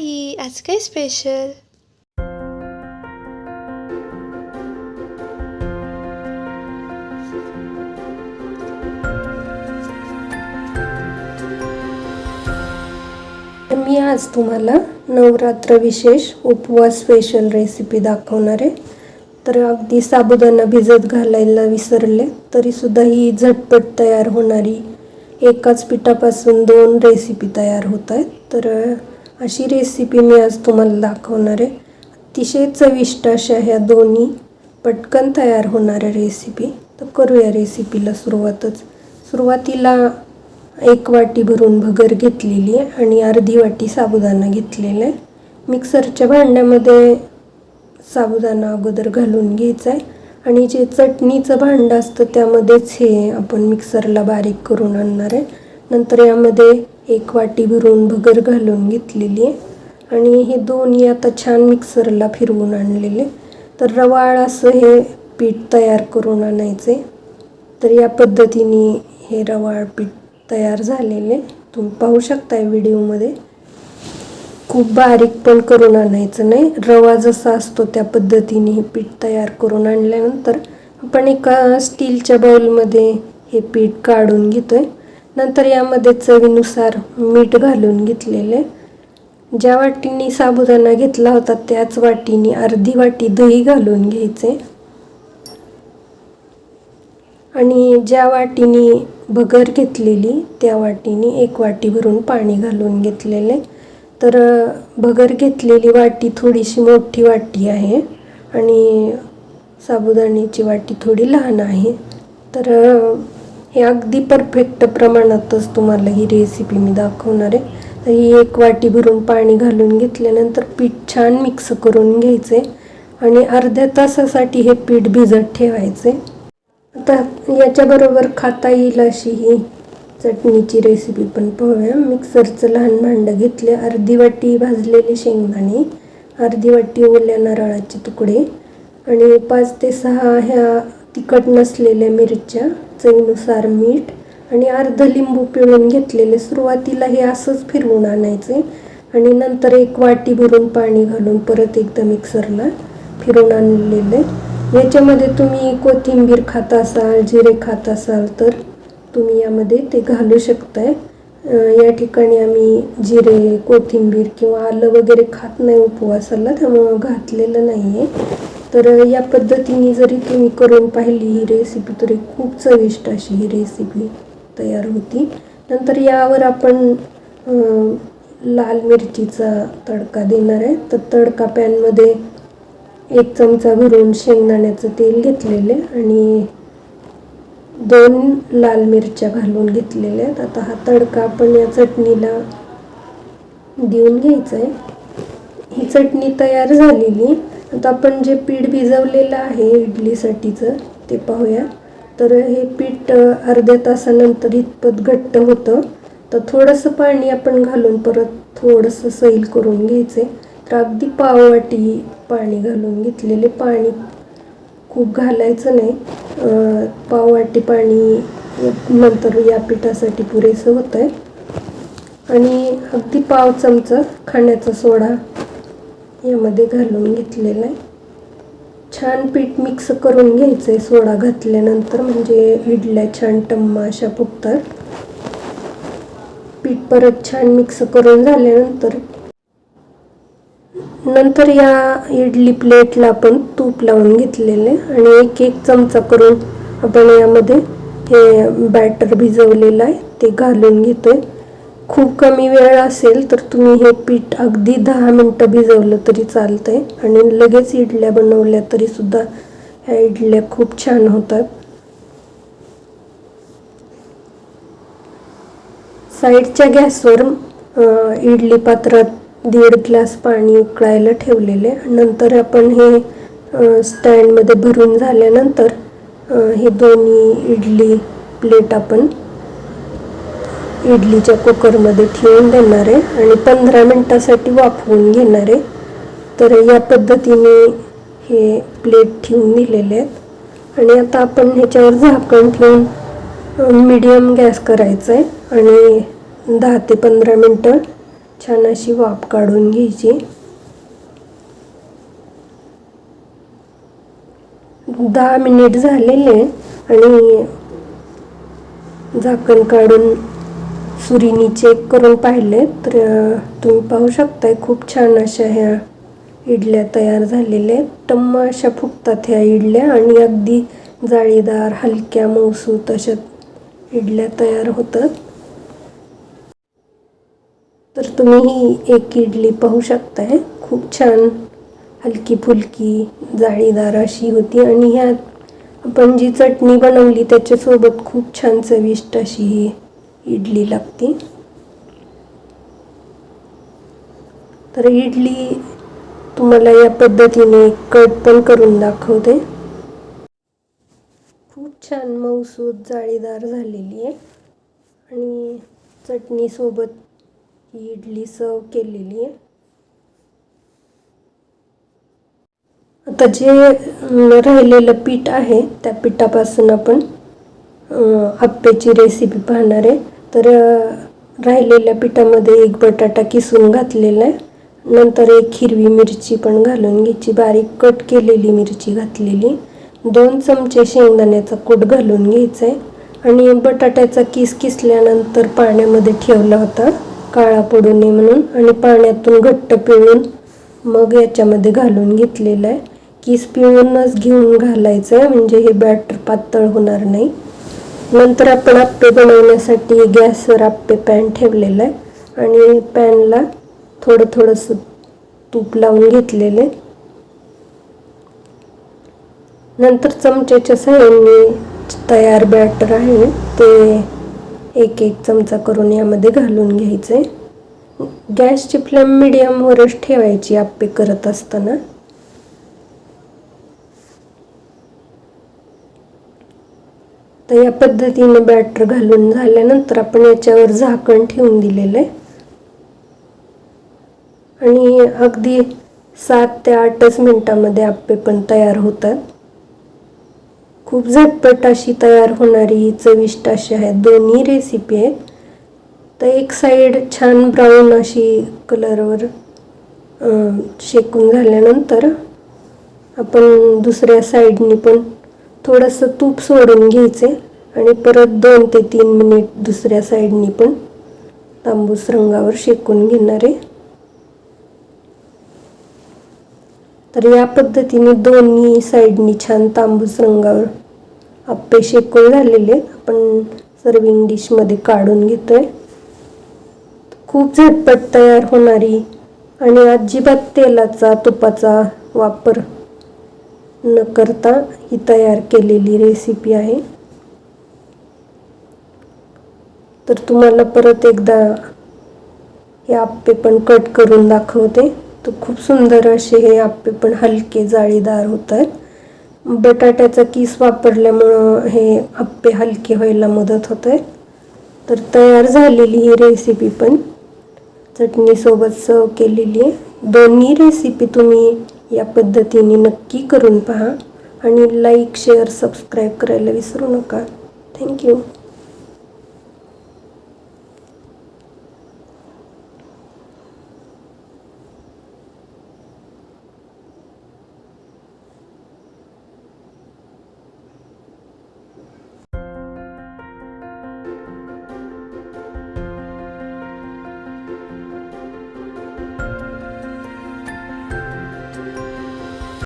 आई आज काय स्पेशल मी आज तुम्हाला नवरात्र विशेष उपवास स्पेशल रेसिपी दाखवणार आहे. तर अगदी साबुदाणा भिजत घालायला विसरले तरीसुद्धा ही झटपट तयार होणारी एकाच पिठापासून दोन रेसिपी तयार होत आहेत. तर अशी रेसिपी मी आज तुम्हाला दाखवणार आहे. अतिशय चविष्ट अशा ह्या दोन्ही पटकन तयार होणाऱ्या रेसिपी तर करूया रेसिपीला सुरुवातच. सुरुवातीला एक वाटी भरून भगर घेतलेली आहे आणि अर्धी वाटी साबुदाणा घेतलेला आहे. मिक्सरच्या भांड्यामध्ये साबुदाणा अगोदर घालून घ्यायचा आहे. आणि जे चटणीचं भांडं असतं त्यामध्येच हे आपण मिक्सरला बारीक करून आणणार आहे. नंतर यामध्ये एक वाटी भरून भगर घालून घेतलेली आहे. आणि हे दोन्ही आता छान मिक्सरला फिरवून आणलेले. तर रवाळ असं हे पीठ तयार करून आणायचे तर या पद्धतीने हे रवाळ पीठ तयार झालेले. तुम्ही पाहू शकताय व्हिडिओमध्ये. खूप बारीक पण करून आणायचं नाही. रवा जसा असतो त्या पद्धतीने हे पीठ तयार करून आणल्यानंतर आपण एका स्टीलच्या बाउलमध्ये हे पीठ काढून घेतो आहे नंतर यामध्ये चवीनुसार मीठ घालून घेतलेले. ज्या वाटीने साबुदाणा घेतला होता त्याच वाटीने अर्धी वाटी दही घालून घ्यायचे. आणि ज्या वाटीने भगर घेतलेली त्या वाटीने एक वाटी भरून पाणी घालून घेतलेले. तर भगर घेतलेली वाटी थोडीशी मोठी वाटी आहे आणि साबुदाण्याची वाटी थोडी लहान आहे. तर हे अगदी परफेक्ट प्रमाणातच तुम्हाला ही रेसिपी मी दाखवणार आहे. तर ही एक वाटी भरून पाणी घालून घेतल्यानंतर पीठ छान मिक्स करून घ्यायचे आणि अर्ध्या तासासाठी हे पीठ भिजत ठेवायचे. आता याच्याबरोबर खाता येईल अशी ही चटणीची रेसिपी पण पाहूया. मिक्सरचं लहान भांडं घेतले अर्धी वाटी भाजलेले शेंगदाणे अर्धी वाटी ओल्या नारळाचे तुकडे आणि पाच ते सहा ह्या तिखट नसलेल्या मिरच्या चवीनुसार मीठ आणि अर्ध लिंबू पिळून घेतलेले सुरुवातीला हे असंच फिरवून आणायचे. आणि नंतर एक वाटी भरून पाणी घालून परत एकदा मिक्सरला फिरून आणलेले. याच्यामध्ये तुम्ही कोथिंबीर खात असाल जिरे खात असाल तर तुम्ही यामध्ये ते घालू शकताय. या ठिकाणी आम्ही जिरे कोथिंबीर किंवा आलं वगैरे खात नाही उपवासाला त्यामुळं घातलेलं नाही आहे तर या पद्धतीने जरी तुम्ही करून पाहिली ही रेसिपी तरी खूप चविष्ट अशी ही रेसिपी तयार होती. नंतर यावर आपण लाल मिरचीचा तडका देणार आहे. तर तडका पॅनमध्ये एक चमचा भरून शेंगदाण्याचं तेल घेतलेले आणि दोन लाल मिरच्या घालून घेतलेल्या आहेत. आता हा तडका आपण या चटणीला देऊन घ्यायचा आहे. ही चटणी तयार झालेली आता आपण जे पीठ भिजवलेलं आहे इडलीसाठीचं ते पाहूया. तर हे पीठ अर्ध्या तासानंतर इतपत घट्ट होतं. तर थोडंसं पाणी आपण घालून परत थोडंसं सैल करून घ्यायचे. तर अगदी पाववाटी पाणी घालून घेतलेले पाणी खूप घालायचं नाही. पाववाटी पाणी नंतर या पिठासाठी पुरेसं होतं आहे आणि अगदी पाव चमचा खाण्याचा सोडा यामध्ये घालून घेतलेला आहे छान पीठ मिक्स करून घ्यायचं आहे सोडा घातल्यानंतर म्हणजे इडल्या छान टम्मा अशा फुगतात. पीठ परत छान मिक्स करून झाल्यानंतर नंतर या इडली प्लेटला आपण तूप लावून घेतलेले आणि एक एक चमचा करून आपण यामध्ये हे बॅटर भिजवलेलं आहे ते घालून घेतोय. खूप कमी वेळ असेल तर तुम्ही हे पीठ अगदी दहा मिनटं भिजवलं तरी चालतंय. आणि लगेच इडल्या बनवल्या तरी सुद्धा ह्या इडल्या खूप छान होतात. साईडच्या गॅसवर इडली पात्रात दीड ग्लास पाणी उकळायला ठेवलेले. नंतर आपण हे स्टँडमध्ये भरून झाल्यानंतर हे दोन्ही इडली प्लेट आपण इडलीच्या कुकरमध्ये ठेवून देणार आहे आणि पंधरा मिनटासाठी वाफवून घेणार आहे. तर या पद्धतीने हे प्लेट ठेवून दिलेले आहेत. आणि आता आपण ह्याच्यावर झाकण ठेवून मिडियम गॅस करायचा आहे. आणि दहा ते पंधरा मिनटं छान अशी वाफ काढून घ्यायची. दहा मिनिट झालेले आणि झाकण काढून सुरीनी चेक करून पाहिले तर तुम्ही पाहू शकताय खूप छान अशा ह्या इडल्या तयार झालेल्या आहेत. टम्म अशा फुगतात ह्या इडल्या आणि अगदी जाळीदार हलक्या मौसूत अशा इडल्या तयार होतात. तर तुम्ही ही एक इडली पाहू शकताय. खूप छान हलकी फुलकी जाळीदार अशी होती आणि ह्यात आपण जी चटणी बनवली त्याच्यासोबत खूप छान चविष्ट अशी ही इडली लागते. तर इडली तुम्हाला या पद्धतीने कट पण करून दाखवते. खूप छान मऊसूत जाळीदार झालेली आहे. आणि चटणीसोबत ही इडली सर्व केलेली आहे. आता जे राहिलेलं पीठ आहे त्या पिठापासून आपण आप्प्याची रेसिपी पाहणार आहे. तर राहिलेल्या पिठामध्ये एक बटाटा किसून घातलेला आहे. नंतर एक हिरवी मिरची पण घालून घ्यायची. बारीक कट केलेली मिरची घातलेली. दोन चमचे शेंगदाण्याचा कूट घालून घ्यायचा आहे. आणि बटाट्याचा किस किसल्यानंतर पाण्यामध्ये ठेवला होता. काळा पडू नये म्हणून. आणि पाण्यातून घट्ट पिळून मग याच्यामध्ये घालून घेतलेलं आहे. किस पिळूनच घेऊन घालायचं आहे. म्हणजे हे बॅटर पातळ होणार नाही. नंतर आपण आप्पे बनवण्यासाठी गॅसवर आप्पे पॅन ठेवलेला आहे. आणि पॅनला थोडं थोडंसं तूप लावून घेतलेले नंतर चमच्याच्या सहाय्याने तयार बॅटर आहे. ते एक एक चमचा करून यामध्ये घालून घ्यायचं आहे गॅसची फ्लेम मिडियमवरच ठेवायची आप्पे करत असताना. तर या पद्धतीने बॅटर घालून झाल्यानंतर आपण याच्यावर झाकण ठेवून दिलेलं आहे. आणि अगदी सात ते आठच मिनटामध्ये आप्पे पण तयार होतात. खूप झटपट अशी तयार होणारी चविष्ट अशी आहेत. दोन्ही रेसिपी आहेत. तर एक साईड छान ब्राऊन अशी कलरवर शेकून झाल्यानंतर आपण दुसऱ्या साईडनी पण थोडंसं तूप सोडून घ्यायचे आणि परत दोन ते तीन मिनिट दुसऱ्या साईडनी पण तांबूस रंगावर शेकून घेणार आहे तर या पद्धतीने दोन्ही साईडनी छान तांबूस रंगावर आप्पे शेकून झालेले आहेत. आपण सर्विंग डिशमध्ये काढून घेतोय खूप झटपट तयार होणारी आणि अजिबात तेलाचा तुपाचा वापर न करता ही तयार केलेली रेसिपी आहे. तर तुम्हाला परत एकदा हे आप्पे पण कट करून दाखवते. तर खूप सुंदर असे हे आप्पे पण हलके जाळीदार होत आहेत बटाट्याचा किस वापरल्यामुळं हे आप्पे हलके व्हायला मदत होत. आहे तर तयार झालेली ही रेसिपी पण चटणीसोबत सर्व केलेली आहे. दोन्ही रेसिपी तुम्ही या पद्धतीने नक्की करून पहा आणि लाईक शेअर सबस्क्राईब करायला विसरू नका. थँक्यू